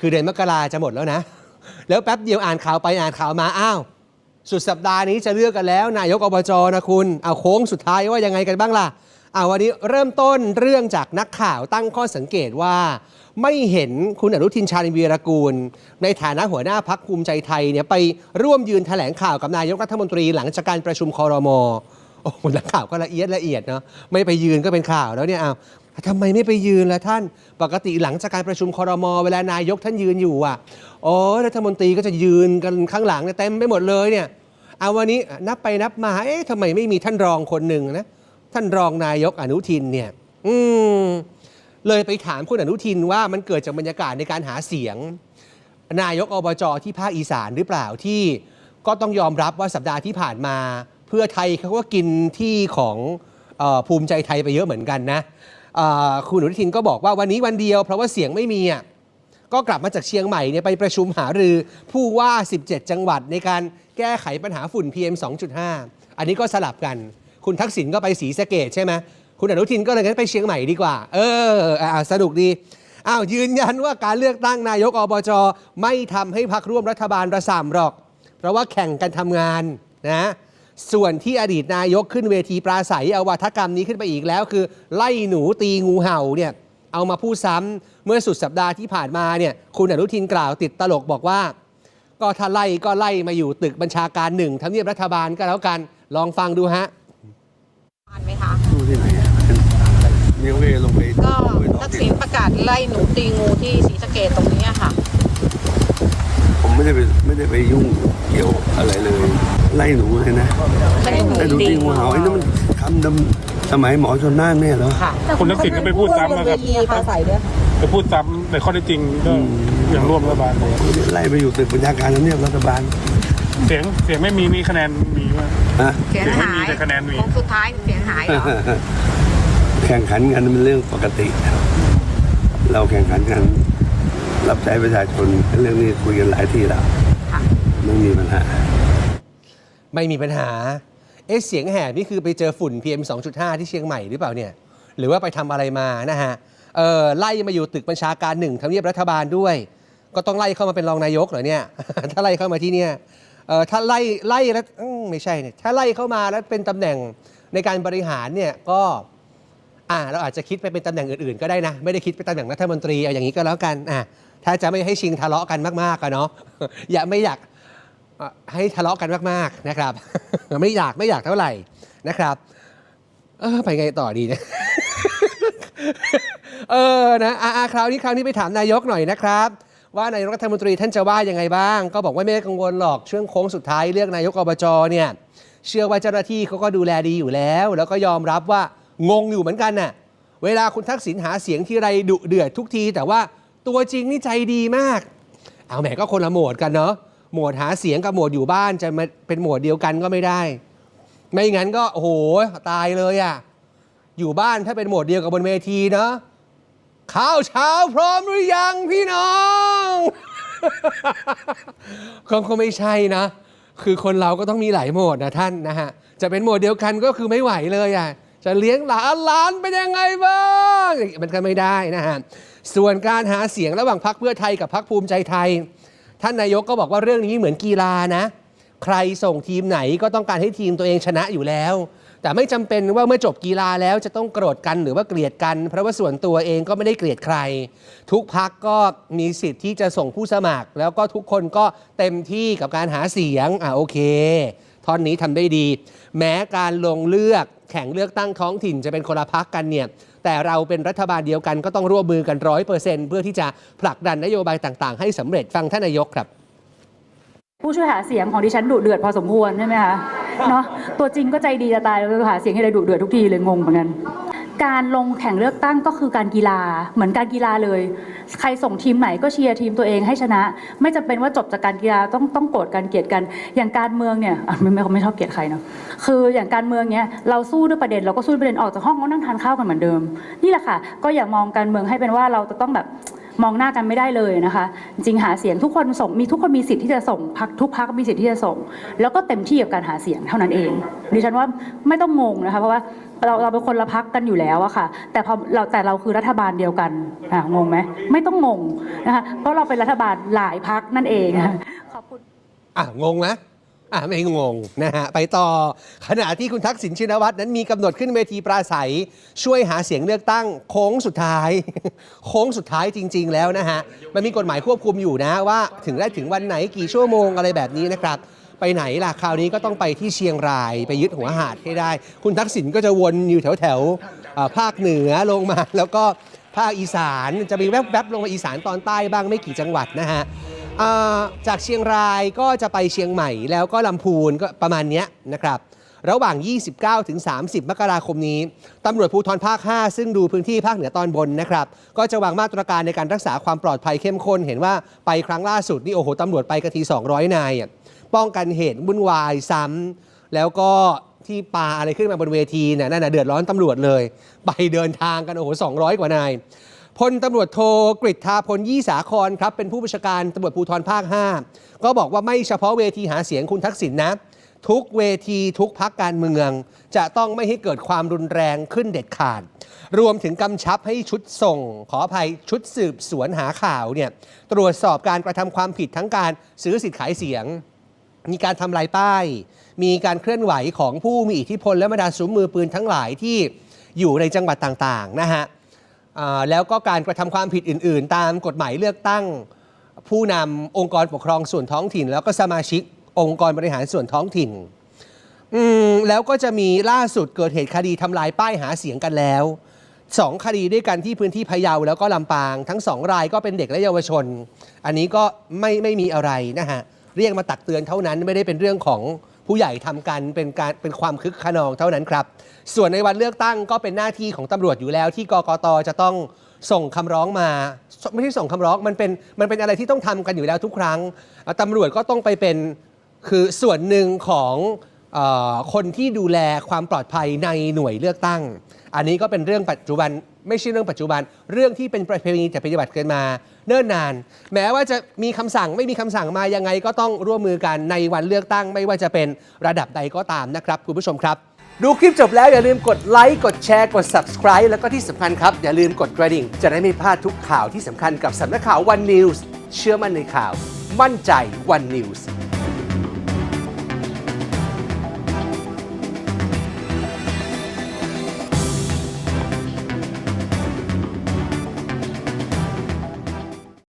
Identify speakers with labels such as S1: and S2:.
S1: คือเดือนมกราจะหมดแล้วนะ แล้วแป๊บเดียวอ่านข่าวไปอ่านข่าวมาอ้าวสุดสัปดาห์นี้จะเลือกกันแล้วนายกอบจนะคุณเอาโค้งสุดท้ายว่ายังไงกันบ้างล่ะเอาวันนี้เริ่มต้นเรื่องจากนักข่าวตั้งข้อสังเกตว่า ไม่เห็นคุณอนุทินชาญวีรกูล ในฐานะหัวหน้าพักภูมิใจไทยเนี่ยไปร่วมยืนแถลงข่าวกับนายกรัฐมนตรีหลังจากการประชุมคอรมอโอ้นักข่าวก็ละเอียดละเอียดเนาะไม่ไปยืนก็เป็นข่าวแล้วเนี่ยเอา ทำไมไม่ไปยืนล่ะท่าน ปกติหลังจากการประชุมคอรมอเวลานายกท่านยืนอยู่อะโอ้รัฐมนตรีก็จะยืนกันข้างหลังเนี่ยเต็มไปหมดเลยเนี่ยเอาวันนี้นับไปนับมาเอ๊ะทำไมไม่มีท่านรองคนหนึ่งนะท่านรองนายกอนุทินเนี่ยอืมเลยไปถามคุณอนุทินว่ามันเกิดจากบรรยากาศในการหาเสียง นายกอบจที่ภาคอีสานหรือเปล่าที่ ก็ต้องยอมรับว่าสัปดาห์ที่ผ่านมา เพื่อไทยเขาก็กินที่ของออภูมิใจไทยไปเยอะเหมือนกันนะ คุณอนุทินก็บอกว่าวันนี้วันเดียว เพราะว่าเสียงไม่มีอะก็กลับมาจากเชียงใหม่เนี่ยไปประชุมหารือผู้ว่า 17 จังหวัดในการแก้ไขปัญหาฝุ่น PM 2.5 อันนี้ก็สลับกัน คุณทักษิณก็ไปศรีสะเกดใช่ไหมคุณอนุทินก็เลยงั้นไปเชียงใหม่ดีกว่า เอออ่าสนุกดีอ้าวยืนยันว่าการเลือกตั้งนายกอบจไม่ทำให้พักร่วมรัฐบาลระสามหรอก เพราะว่าแข่งกันทำงานนะ ส่วนที่อดีตนายกขึ้นเวทีปราศัยเอาวัฒกรรมนี้ขึ้นไปอีกแล้ว คือ ไล่หนูตีงูเห่าเนี่ยเอามาพูดซ้ำเมื่อสุดสัปดาห์ที่ผ่านมาเนี่ยคุณอนุทินกล่าวติดตลกบอกว่า ก็ถ้าไล่ก็ไล่มาอยู่ตึกบัญชาการหนึ่งทำเนียบรัฐบาลก็แล้วกันลองฟังดูฮะ
S2: ผ่านไหมคะ
S3: ดูที่ไหนอะมีเวลงไป
S2: ก็
S3: ไปนอ
S2: ทั
S3: น
S2: ก
S3: ที่
S2: ษิณประกาศไล่หนูตีงูที่ศรีสะเกดตรงนี้ค่ะ
S3: ผมไม่ได้ไปไม่ได้ไปยุ่งเกี่ยวอะไรเลย ไล่หนูเลยนะ
S2: ไล่หนู
S3: ไล่หนู
S2: ตี
S3: ตีงู
S2: งู
S3: เห่าไอ้นั่นมันคำดำสมัยหมอชนน่านแน่เหรอ
S2: ค่ะ
S4: คุณทักษิณก็ไปพูดซ้ำนะครับ
S2: มีปลาใสด้วย
S4: ไปพูดซ้ำในข้อเท็จจริงก็
S3: อืม
S4: อย่างร่วมรัฐบาลเลย
S3: ไล่ไปอยู่ตึกบัญชาการทำเนียบรัฐบาล
S4: เสียงเสียงไม่มีมีคะแนนมีไหม
S3: ฮะ
S2: เสียงหาย
S4: เสียงไม่มีแต่คะแนนมี
S2: โค้งสุดท้ายเสียงหายเหรอ
S3: แข่งขันกันเป็นเรื่องปกติ เราแข่งขันกัน รับใช้ประชาชนเรื่องนี้คุยกันหลายทีแล้ว
S2: ค่ะ
S3: ไม่มีปัญหา
S1: ไม่มีปัญหา เอ๊ะเสียงแหบนี่คือไปเจอฝุ่น PM 2.5 ที่เชียงใหม่หรือเปล่าเนี่ย หรือว่าไปทำอะไรมานะฮะ เออไล่มาอยู่ตึกบัญชาการหนึ่งทำเนียบรัฐบาลด้วย ก็ต้องไล่เข้ามาเป็นรองนายกเหรอเนี่ย ถ้าไล่เข้ามาที่เนี่ย เออถ้าไล่ไล่แล้วไม่ใช่เนี่ย ถ้าไล่เข้ามาแล้วเป็นตำแหน่งในการบริหารเนี่ยก็ อ่าเราอาจจะคิดไปเป็นตำแหน่งอื่นๆ ก็ได้นะ ไม่ได้คิดเป็นตำแหน่งรัฐมนตรีเอาอย่างนี้ก็แล้วกัน อะถ้าจะไม่ให้ชิงทะเลาะกันมากๆอะเนาะ อย่าไม่อยาก ให้ทะเลาะกันมากๆนะครับ ไม่อยากไม่อยากเท่าไหร่นะครับเออไปไงต่อดีเนี่ยเออนะอะอะคราวนี้คราวนี้ไปถามนายกหน่อยนะครับ ว่านายกรัฐมนตรีท่านจะว่ายังไงบ้าง ก็บอกว่าไม่กังวลหรอกช่วงโค้งสุดท้ายเลือกนายกอบจเนี่ยเชื่อว่าเจ้าหน้าที่เขาก็ดูแลดีอยู่แล้ว แล้วก็ยอมรับว่างงอยู่เหมือนกันน่ะเวลาคุณทักษิณหาเสียงทีไรดุเดือดทุกที แต่ว่าตัวจริงนี่ใจดีมาก เอาแหมก็คนละโหมดกันเนาะ หมวดหาเสียงกับหมวดอยู่บ้านจะมาเป็นหมวดเดียวกันก็ไม่ได้ ไม่งั้นก็โอ้โหตายเลยอะ่ะอยู่บ้านถ้าเป็นหมวดเดียวกับบนเวทีเนาะข้าวเช้าพร้อมหรือยังพี่น้องคงคงไม่ใช่นะ คือคนเราก็ต้องมีหลายโหมดนะท่านนะฮะ จะเป็นโหมดเดียวกันก็คือไม่ไหวเลยอะ จะเลี้ยงหลานหลานเป็นยังไงบ้างมันก็ไม่ได้นะฮะ ส่วนการหาเสียงระหว่างพรรคเพื่อไทยกับพรรคภูมิใจไทย ท่านนายกก็บอกว่าเรื่องนี้เหมือนกีฬานะ ใครส่งทีมไหนก็ต้องการให้ทีมตัวเองชนะอยู่แล้ว แต่ไม่จำเป็นว่าเมื่อจบกีฬาแล้วจะต้องโกรธกันหรือว่าเกลียดกัน เพราะว่าส่วนตัวเองก็ไม่ได้เกลียดใคร ทุกพักก็มีสิทธิ์ที่จะส่งผู้สมัคร แล้วก็ทุกคนก็เต็มที่กับการหาเสียงอ่าโอเคท่อนนี้ทำได้ดี แม้การลงเลือกแข่งเลือกตั้งท้องถิ่นจะเป็นคนละพักกันเนี่ย แต่เราเป็นรัฐบาลเดียวกันก็ต้องร่วมมือกันร้อยเปอร์เซ็นต์เพื่อที่จะผลักดันนโยบายต่างๆ ให้สำเร็จฟังท่านนายกครับ
S5: ผู้ช่วยหาเสียงของดิฉันดุเดือดพอสมควรใช่ไหมคะเนาะตัวจริงก็ใจดีจะตายแล้วหาเสียงให้ได้ดุเดือดทุกทีเลยงงเหมือนกัน การลงแข่งเลือกตั้งก็คือการกีฬาเหมือนการกีฬาเลย ใครส่งทีมไหนก็เชียร์ทีมตัวเองให้ชนะ ไม่จำเป็นว่าจบจากการกีฬาต้องต้องโกรธกันเกลียดกัน อย่างการเมืองเนี่ยอ่ไม่ไม่ไม่ชอบเกลียดใครเนาะคืออย่างการเมืองเนี้ยเราสู้ด้วยประเด็นเราก็สู้ด้วยประเด็นออกจากห้องก็นั่งทานข้าวกันเหมือนเดิม นี่แหละค่ะ ก็อย่ามองการเมืองให้เป็นว่าเราจะต้องแบบ มองหน้ากันไม่ได้เลยนะคะ จริงหาเสียงทุกคนส่งมีทุกคนมีสิทธิ์ที่จะส่งพักทุกพักมีสิทธิ์ที่จะส่ง แล้วก็เต็มที่กับการหาเสียงเท่านั้นเองดิฉันว่าไม่ต้องงงนะคะเพราะว่าเราเราเป็นคนละพักกันอยู่แล้วอะค่ะ แต่พอเราแต่เราคือรัฐบาลเดียวกันอะงงไหมไม่ต้องงงนะคะเพราะเราเป็นรัฐบาลหลายพักนั่นเองขอบคุณ
S1: อะงงไหม อะไม่งงนะฮะไปต่อขณะที่คุณทักษิณชินวัตรนั้นมีกำหนดขึ้นเวทีปราศัย ช่วยหาเสียงเลือกตั้งโค้งสุดท้าย โค้งสุดท้ายจริง ๆ แล้วนะฮะมันมีกฎหมายควบคุมอยู่นะว่า ถึงได้ถึงวันไหนกี่ชั่วโมงอะไรแบบนี้นะครับไปไหนล่ะคราวนี้ก็ต้องไปที่เชียงรายไปยึดหัวหาดให้ได้ คุณทักษิณก็จะวนอยู่แถวแถวภาคเหนือลงมา แล้วก็ภาคอีสานจะมีแวบๆลงมาอีสานตอนใต้บ้างไม่กี่จังหวัดนะฮะ อ่าจากเชียงรายก็จะไปเชียงใหม่ แล้วก็ลำพูนก็ประมาณเนี้ยนะครับ ระหว่าง 29 ถึง 30 มกราคมนี้ตำรวจภูธรภาค 5 ซึ่งดูพื้นที่ภาคเหนือตอนบนนะครับ ก็จะวางมาตรการในการรักษาความปลอดภัยเข้มข้น เห็นว่าไปครั้งล่าสุดนี่โอ้โหตำรวจไปกันที 200 นายอะป้องกันเหตุวุ่นวายซ้ำแล้วก็ที่ปาอะไรขึ้นมาบนเวทีเนี่ยนั่นน่ะเดือดร้อนตำรวจเลย ไปเดินทางกันโอ้โห200 กว่านาย พลตำรวจโทกฤษทาพลยี่สาครครับเป็นผู้บัญชาการตำรวจภูธรภาค 5 ก็บอกว่าไม่เฉพาะเวทีหาเสียงคุณทักษิณนะ ทุกเวทีทุกพักการเมือง จะต้องไม่ให้เกิดความรุนแรงขึ้นเด็ดขาด รวมถึงกำชับให้ชุดส่ง ขออภัยชุดสืบสวนหาข่าวเนี่ยตรวจสอบการกระทำความผิดทั้งการซื้อสิทธิ์ขายเสียง มีการทำลายป้าย มีการเคลื่อนไหวของผู้มีอิทธิพลและบรรดาซุ้มมือปืนทั้งหลายที่อยู่ในจังหวัดต่างๆนะฮะ แล้วก็การกระทำความผิดอื่น ๆ ตามกฎหมายเลือกตั้ง ผู้นำองค์กรปกครองส่วนท้องถิ่น แล้วก็สมาชิกองค์กรบริหารส่วนท้องถิ่นแล้วก็จะมีล่าสุดเกิดเหตุคดีทำลายป้ายหาเสียงกันแล้วสองคดีด้วยกันที่พื้นที่พะเยาแล้วก็ลำปาง ทั้งสองรายก็เป็นเด็กและเยาวชน อันนี้ก็ไม่ไม่มีอะไรนะฮะเรียกมาตักเตือนเท่านั้นไม่ได้เป็นเรื่องของ ผู้ใหญ่ทำกันเป็นการเป็นความคึกขนองเท่านั้นครับ ส่วนในวันเลือกตั้งก็เป็นหน้าที่ของตำรวจอยู่แล้ว ที่กกตจะต้องส่งคำร้องมา ไม่ใช่ส่งคำร้องมันเป็นมันเป็นอะไรที่ต้องทำกันอยู่แล้วทุกครั้งอะตำรวจก็ต้องไปเป็นคือส่วนหนึ่งของออคนที่ดูแลความปลอดภัยในหน่วยเลือกตั้ง อันนี้ก็เป็นเรื่องปัจจุบัน ไม่ใช่เรื่องปัจจุบัน เรื่องที่เป็นประเพณีแต่ปฏิบัติกันมา เนิ่นนาน แม้ว่าจะมีคำสั่งไม่มีคำสั่งมายังไงก็ต้องร่วมมือกันในวันเลือกตั้ง ไม่ว่าจะเป็นระดับใดก็ตามนะครับคุณผู้ชมครับ ดูคลิปจบแล้วอย่าลืมกดไลค์กดแชร์กด subscribe แล้วก็ที่สำคัญครับ อย่าลืมกดกระดิ่ง จะได้ไม่พลาดทุกข่าวที่สำคัญกับสำนักข่าว One News เชื่อมั่นในข่าว มั่นใจ One News